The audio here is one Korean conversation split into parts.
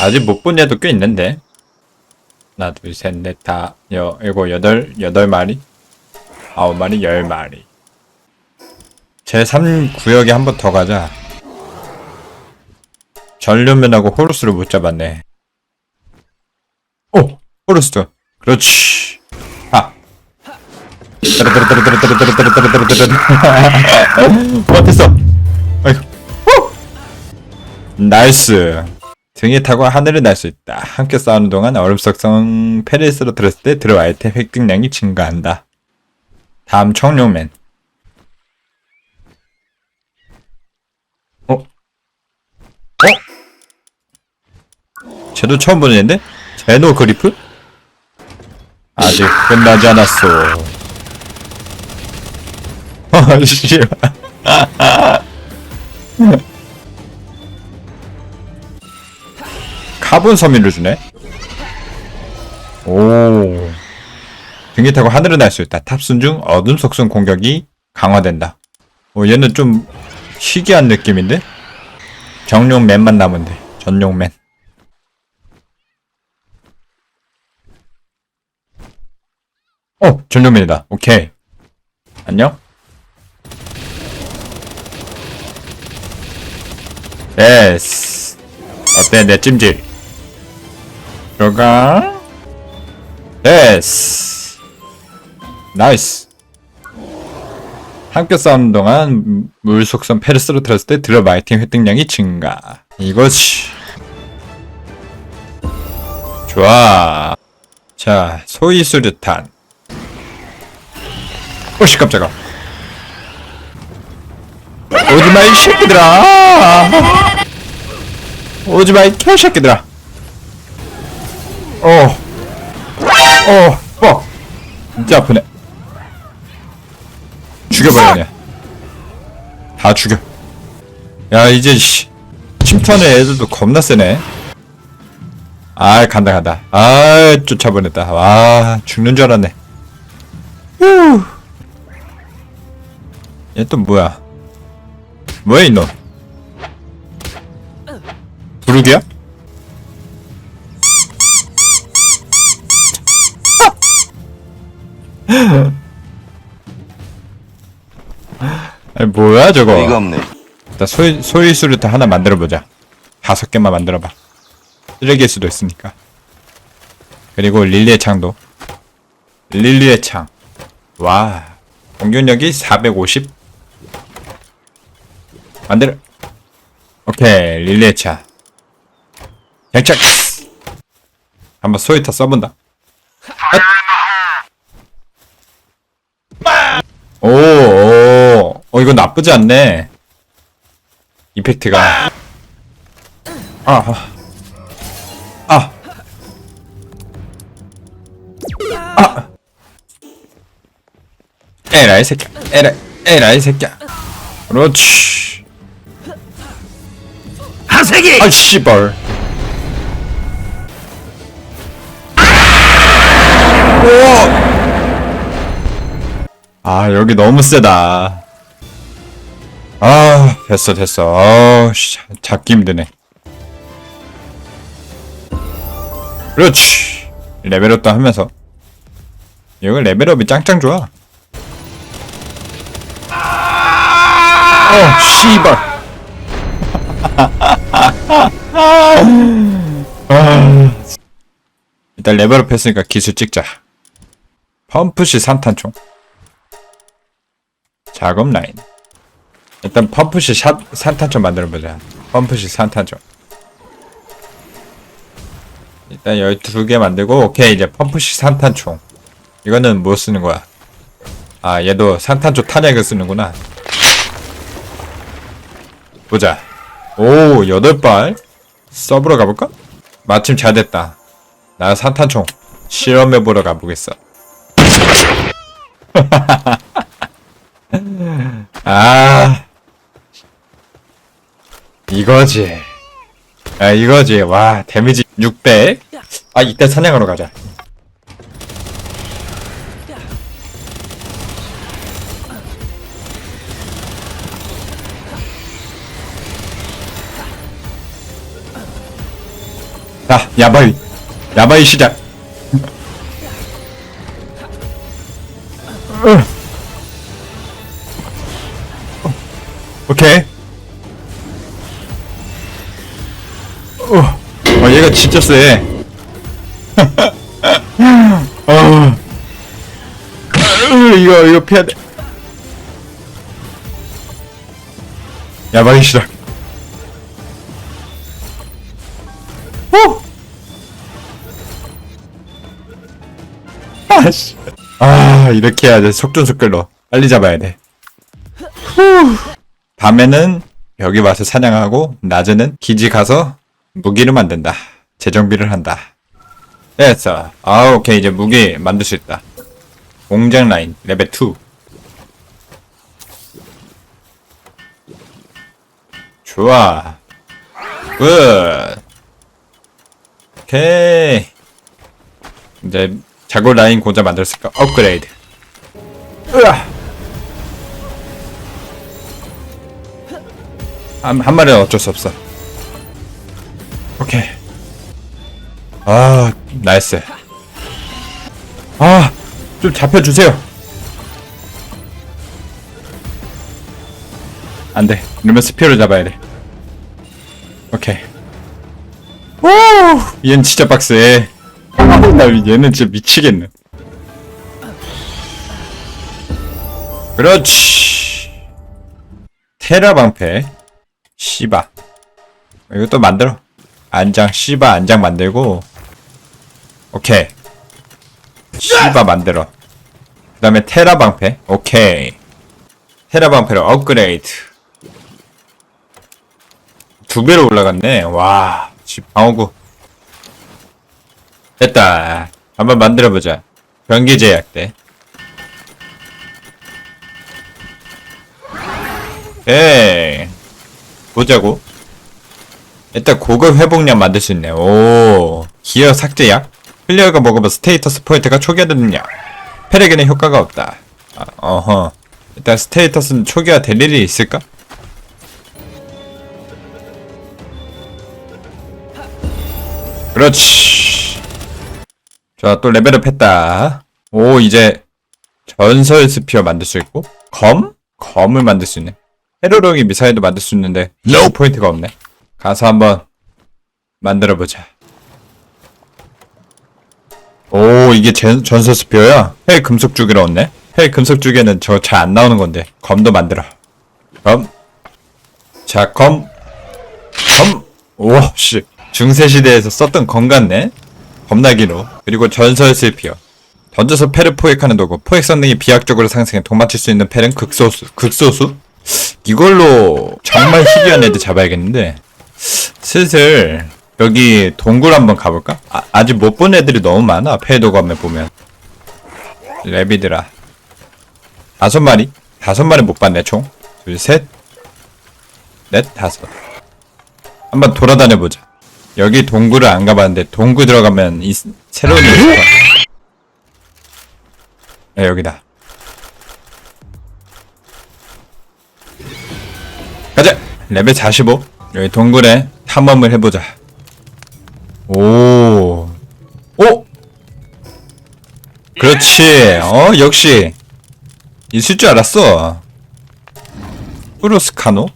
아직 못 본 애도 꽤 있는데. 하나, 둘, 셋, 넷, 다, 여, 일곱, 여덟, 여덟 마리? 아홉 마리, 열 마리. 제3 구역에 한 번 더 가자. 전류면하고 호루스를 못 잡았네. 오! 호루스. 그렇지. 아. 어, 됐어. 아이고. 후! 나이스. 등에 타고 하늘을 날 수 있다. 함께 싸우는 동안 얼음 속성 페레스로 들었을 때 들어 아이템 획득량이 증가한다. 다음 청룡맨. 어? 어? 쟤도 처음 보는 앤데? 제노 그리프? 아직 끝나지 않았어. 아, 씨. 카본 서민을 주네? 오. 등에 타고 하늘을 날 수 있다. 탑순 중 어둠 속성 공격이 강화된다. 오, 얘는 좀 희귀한 느낌인데? 정룡 맨만 남은 돼. 전용 맨. 어, 전용 맨이다. 오케이. 안녕? 예스. 어때, 내 찜질? 들어가. 예스. 나이스. 함께 싸우는 동안 물 속성 페르스로 들었을 때 드롭 아이템 획득량이 증가. 이거지. 좋아. 자, 소위 수류탄. 오씨, 깜짝아. 오지마, 이 새끼들아! 오지마, 이 개새끼들아! 어. 어, 뻑! 진짜 아프네. 죽여버려, 그냥. 다 죽여. 야, 이제, 씨. 침투하는 애들도 겁나 세네. 아, 간다, 간다. 아, 쫓아보냈다. 와, 죽는 줄 알았네. 휴. 얘또 뭐야? 뭐야, 이놈? 부르기야? 아니, 뭐야, 저거? 어이가 없네. 나 소위, 소위 수류탄 하나 만들어 보자. 다섯 개만 만들어 봐. 쓰레기일 수도 있으니까. 그리고 릴리의 창도. 릴리의 창. 와. 공격력이 450. 만들어. 오케이. 릴리의 창. 장착! 한번 소위타 써본다. 오, 오, 어, 이거 나쁘지 않네. 이펙트가. 아, 아, 아, 아. 에라이 새끼야, 에라, 에라이 새끼야. 그렇지. 하세기! 아, 씨발. 오! 아, 여기 너무 세다. 아, 됐어, 됐어. 아우, 씨, 잡기 힘드네. 그렇지. 레벨업도 하면서. 여기 레벨업이 짱짱 좋아. 어, 씨발. 아, 일단 레벨업 했으니까 기술 찍자. 펌프시 산탄총. 작업 라인. 일단 펌프시 샷, 산탄총 만들어보자. 펌프시 산탄총. 일단 12개 만들고, 오케이, 이제 펌프시 산탄총. 이거는 뭐 쓰는 거야? 아, 얘도 산탄총 탄약을 쓰는구나. 보자. 오, 8발. 서브로 가볼까? 마침 잘 됐다. 나 산탄총 실험해보러 가보겠어. 아 이거지 아 이거지 와 데미지 600 아 이때 사냥하러 가자 자, 야바이. 야바이 시작. 오케이. 어 얘가 진짜 세. 어. 으, 이거 이거 피해야 돼. 야바이 시작. 후! 아씨. 아, 이렇게 해야 돼. 속전속결로. 빨리 잡아야 돼. 후. 밤에는 여기 와서 사냥하고, 낮에는 기지 가서 무기를 만든다. 재정비를 한다. 됐어. 아, 오케이. 이제 무기 만들 수 있다. 공장 라인, 레벨 2. 좋아. 굿. 오케이. 이제 자골 라인 고자 만들었을까? 업그레이드. 으아. 한, 한 마리는 어쩔 수 없어. 오케이. 아, 나이스. 아, 좀 잡혀주세요. 안 돼. 이러면 스피어를 잡아야 돼. 오케이. 오! 얘는 진짜 빡세. 아, 나 얘는 진짜 미치겠네. 그렇지. 테라 방패. 시바. 이것도 만들어. 안장, 시바 안장 만들고. 오케이. 시바 만들어. 그 다음에 테라 방패. 오케이. 테라 방패로 업그레이드. 두 배로 올라갔네. 와, 집 방어구. 됐다. 한번 만들어보자. 변기 제약대. 에이. 보자고. 일단 고급 회복약 만들 수 있네. 오. 기어 삭제약. 플레이어가 먹으면 스테이터스 포인트가 초기화되는 약. 페레겐의 효과가 없다. 아, 어허. 일단 스테이터스는 초기화 될 일이 있을까? 그렇지. 자, 또 레벨업 했다. 오, 이제 전설 스피어 만들 수 있고, 검? 검을 만들 수 있네. 헤로롱이 미사일도 만들 수 있는데, no. 포인트가 없네. 가서 한번 만들어보자. 오, 이게 제, 전설 스피어야? 헬 금속 주기로 얻네? 헬 금속 주기에는 저 잘 안 나오는 건데, 검도 만들어. 검. 자, 검. 검. 우와, 씨. 중세시대에서 썼던 검 같네? 겁나기로. 그리고 전설 스피어. 던져서 패를 포획하는 도구. 포획 성능이 비약적으로 상승해 도망칠 수 있는 패는 극소수. 극소수? 이걸로 정말 희귀한 애들 잡아야겠는데. 슬슬 여기 동굴 한번 가볼까? 아, 아직 못 본 애들이 너무 많아. 패도감에 보면. 레비드라. 다섯 마리? 다섯 마리 못 봤네, 총. 둘, 셋. 넷, 다섯. 한번 돌아다녀보자. 여기 동굴을 안 가봤는데 동굴 들어가면 이 스- 새로운 게 있을 거야. 네, 여기다. 가자! 레벨 45. 여기 동굴에 탐험을 해보자. 오. 오! 그렇지. 어, 역시. 있을 줄 알았어. 프로스카노?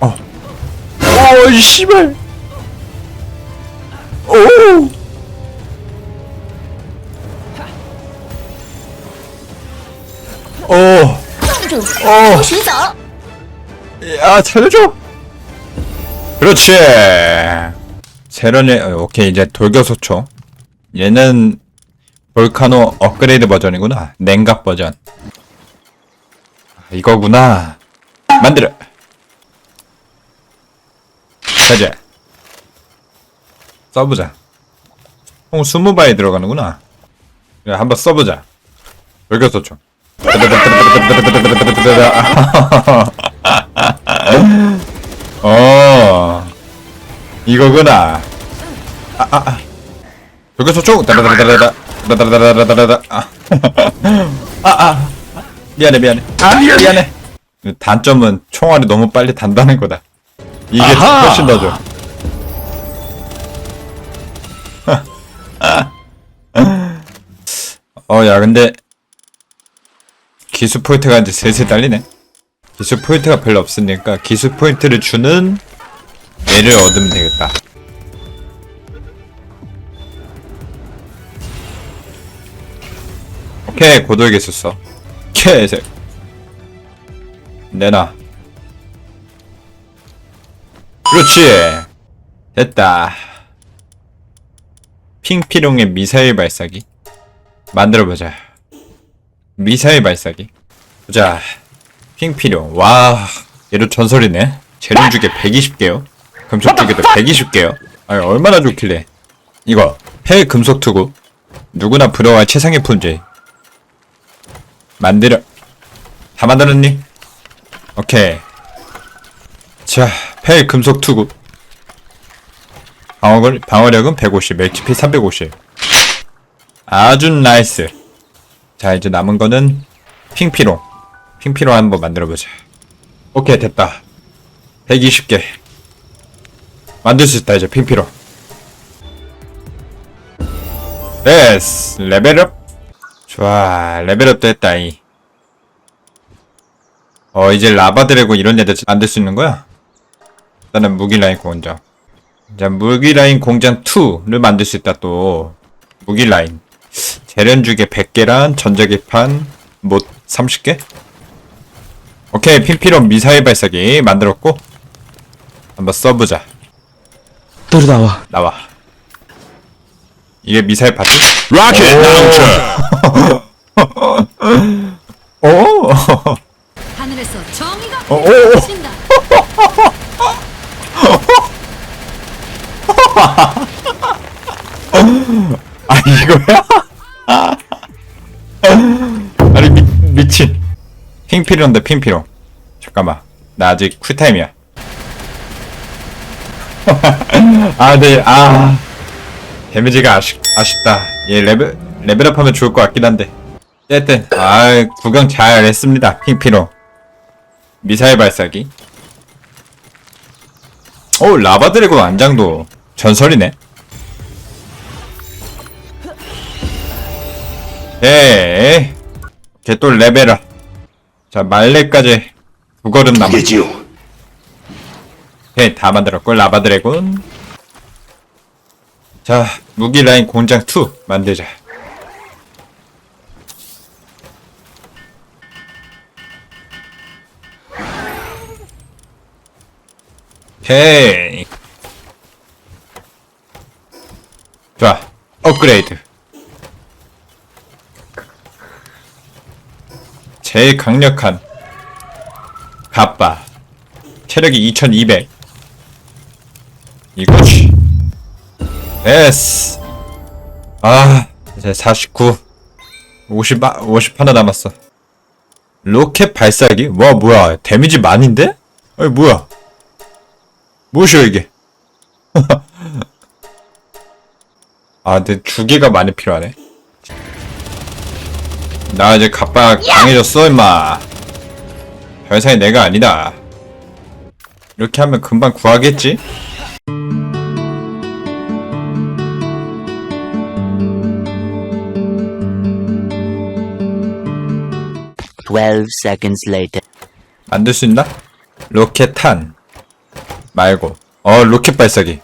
어. 어, 씨발. 오! 어. 어. 오. 오. 야, 살려줘. 그렇지. 세련의, 어, 오케이, 이제 돌격소총. 얘는, 볼카노 업그레이드 버전이구나. 냉각 버전. 아, 이거구나. 만들어! 가자. 써보자. 총 20발이 들어가는구나. 한번 써보자. 돌격소총. 어 이거구나 아 아아 여기서 쭉 다다다다다다 다다다다다다다 아아 미안해 미안해 아 미안해 단점은 총알이 너무 빨리 단다는 거다 이게 아하! 훨씬 더 좋아 어, 야, 근데 기수 포인트가 이제 슬슬 딸리네. 기수 포인트가 별로 없으니까 기수 포인트를 주는 얘를 얻으면 되겠다. 오케이, 고도에게 썼어. 개색. 내놔. 그렇지. 됐다. 핑피롱의 미사일 발사기. 만들어보자. 미사일 발사기. 보자. 핑피룡. 와, 얘도 전설이네. 재련주게 120개요. 금속주게도 120개요. 아니, 얼마나 좋길래. 이거, 폐 금속 투구. 누구나 부러워할 최상의 품질. 만들어. 다 만들었니? 오케이. 자, 폐 금속 투구. 방어력, 방어력은 150, HP 350. 아주 나이스. 자, 이제 남은 거는 핑피롱. 핑피롱 한번 만들어보자. 오케이, 됐다. 120개. 만들 수 있다, 이제 핑피롱. 됐어. 레벨업. 좋아 레벨업도 했다 이. 어 이제 라바 드래곤 이런데도 만들 수 있는 거야? 일단은 무기라인 공장 자 무기라인 공장 2를 만들 수 있다 또 무기라인 재련주개 100개랑 전자기판 뭐 못 30개? 오케이 핀피론 미사일 발사기 만들었고 한번 써보자 또르 나와 나와 이게 미사일 파트? Rocket launcher. 오! 하늘에서 정의가 어, 오, 오. 비친다. 아 이거야? 아니 미, 미친 핑피로인데 핑피로 잠깐만 나 아직 쿨타임이야 아 네 아 데미지가 아쉽, 아쉽다. 얘 레벨 레벨업하면 좋을 것 같긴 한데. 어쨌든 아 구경 잘 했습니다. 핑피로. 미사일 발사기. 오 라바 드래곤 안장도 전설이네. 에이 걔또 레벨업. 자 말레까지 두 걸음 남았. 오케이 다 만들었고 라바 드래곤 자 무기 라인 공장 2 만들자. 오케이. 좋아 업그레이드. 제일 강력한 갑바. 체력이 2200 이거지 됐어 아 이제 49 50, 50 하나 남았어. 로켓 발사기? 와 뭐야? 데미지 많인데? 아니 뭐야? 무엇이야 이게? 아 근데 두 개가 많이 필요하네. 나 이제 갑바 강해졌어 임마. 별사이 내가 아니다. 이렇게 하면 금방 구하겠지? Twelve seconds later. 만들 수 있나? 로켓 탄 말고. 어 로켓 발사기.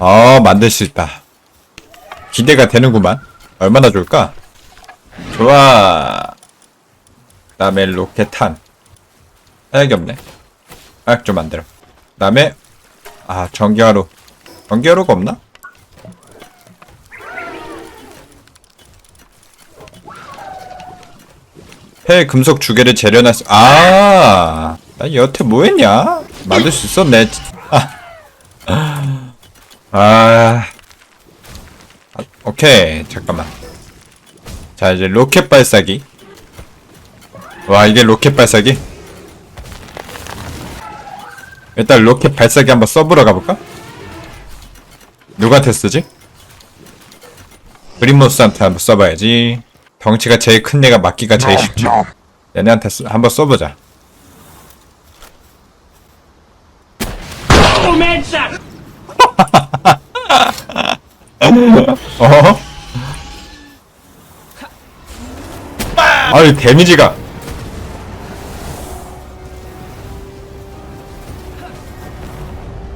어 만들 수 있다. 기대가 되는구만. 얼마나 좋을까? 좋아. 그 다음에 로켓탄. 하약이 없네. 하약 좀 만들어. 그 다음에 아 전기화로. 전기화로가 없나? 폐 금속 주개를 재련할 수, 아, 나 여태 뭐 했냐? 만들 수 있었네. 아, 아, 아, 오케이. 잠깐만. 자, 이제 로켓 발사기. 와, 이게 로켓 발사기? 일단 로켓 발사기 한번 써보러 가볼까? 누구한테 쓰지? 브리모스한테 한번 써봐야지. 덩치가 제일 큰 애가 맞기가 제일 쉽죠. 얘네한테 쏘- 한번 쏘보자. 어? 아유 데미지가.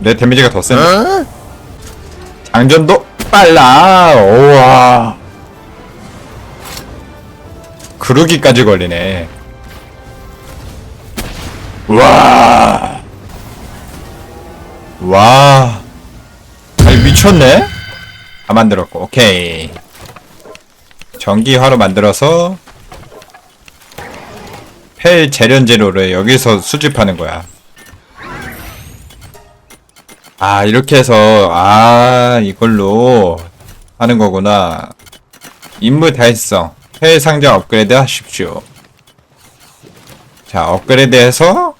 내 데미지가 더 센데 어? 장전도 빨라. 우와. 그루기까지 걸리네 와. 와. 아니, 미쳤네? 다 만들었고, 오케이. 전기화로 만들어서, 펠 재련 재료를 여기서 수집하는 거야. 아, 이렇게 해서, 아, 이걸로 하는 거구나. 임무 달성. 펠 상자 업그레이드 하십시오. 자, 업그레이드해서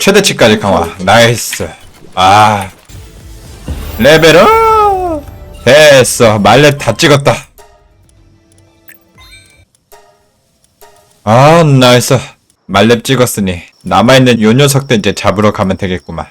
최대치까지 강화. 나이스. 아. 레벨업! 됐어. 말렙 다 찍었다. 아, 나이스. 말렙 찍었으니 남아있는 요 녀석들 이제 잡으러 가면 되겠구만.